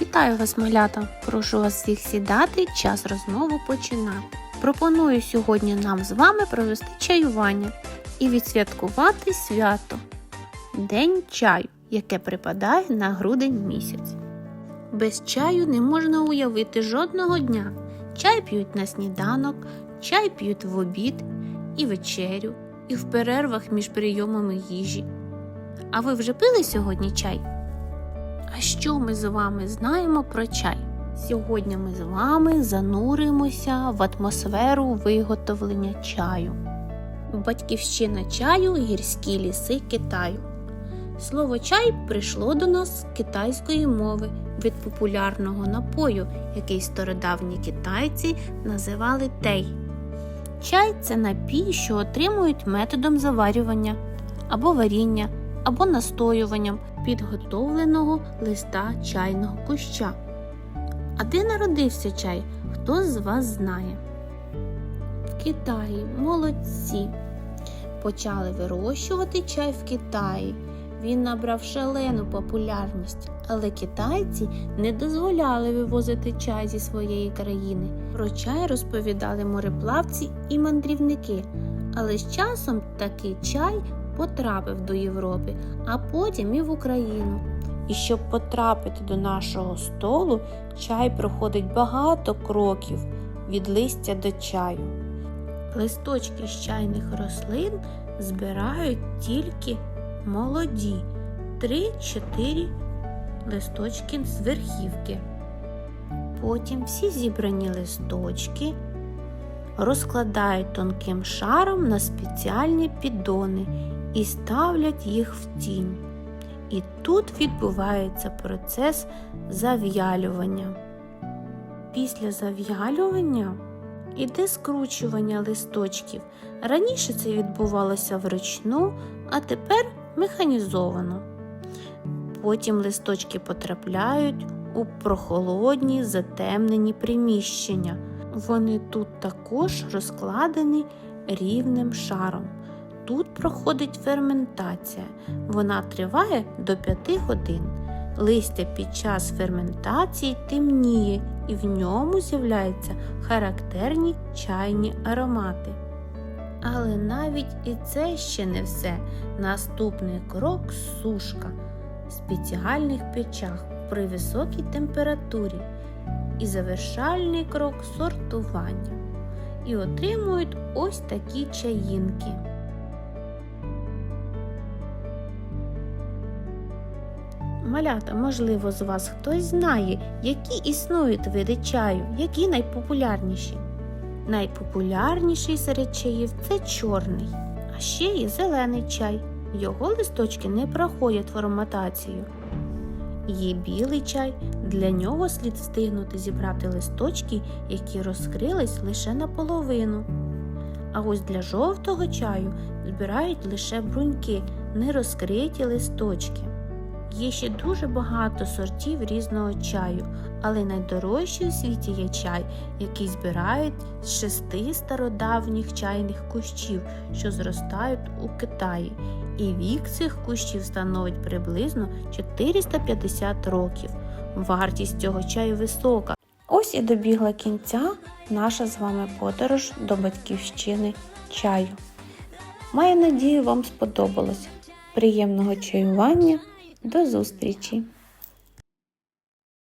Вітаю вас, малята! Прошу вас всіх сідати, час розмову починати. Пропоную сьогодні нам з вами провести чаювання і відсвяткувати свято День чаю, яке припадає на грудень місяць. Без чаю не можна уявити жодного дня. Чай п'ють на сніданок, чай п'ють в обід і вечерю, і в перервах між прийомами їжі. А ви вже пили сьогодні чай? А що ми з вами знаємо про чай? Сьогодні ми з вами зануримося в атмосферу виготовлення чаю. Батьківщина чаю гірські ліси Китаю. Слово чай прийшло до нас з китайської мови від популярного напою, який стародавні китайці називали тей. Чай це напій, що отримують методом заварювання або варіння, або настоюванням підготовленого листа чайного куща. А де народився чай? Хто з вас знає? В Китаї молодці. Почали вирощувати чай в Китаї. Він набрав шалену популярність, але китайці не дозволяли вивозити чай зі своєї країни. Про чай розповідали мореплавці і мандрівники, але з часом такий чай потрапив до Європи, а потім і в Україну. І щоб потрапити до нашого столу, чай проходить багато кроків від листя до чаю. Листочки з чайних рослин збирають тільки молоді 3-4 листочки з верхівки. Потім всі зібрані листочки розкладають тонким шаром на спеціальні піддони і ставлять їх в тінь. І тут відбувається процес зав'ялювання. Після зав'ялювання іде скручування листочків. Раніше це відбувалося вручну, а тепер механізовано. Потім листочки потрапляють у прохолодні затемнені приміщення. Вони тут також розкладені рівним шаром. Тут проходить ферментація. Вона триває до 5 годин. Листя під час ферментації темніє і в ньому з'являються характерні чайні аромати. Але навіть і це ще не все. Наступний крок сушка в спеціальних печах при високій температурі. І завершальний крок сортування. І отримують ось такі чаїнки. Малята, можливо, з вас хтось знає, які існують види чаю, які найпопулярніші. Найпопулярніший серед чаїв це чорний, а ще є зелений чай. Його листочки не проходять ферментацію. Є білий чай, для нього слід встигнути зібрати листочки, які розкрились лише наполовину. А ось для жовтого чаю збирають лише бруньки, не розкриті листочки. Є ще дуже багато сортів різного чаю, але найдорожчий у світі є чай, який збирають з шести стародавніх чайних кущів, що зростають у Китаї. І вік цих кущів становить приблизно 450 років. Вартість цього чаю висока. Ось і добігла кінця наша з вами подорож до батьківщини чаю. Маю надію, вам сподобалось. Приємного чаювання! До зустрічі!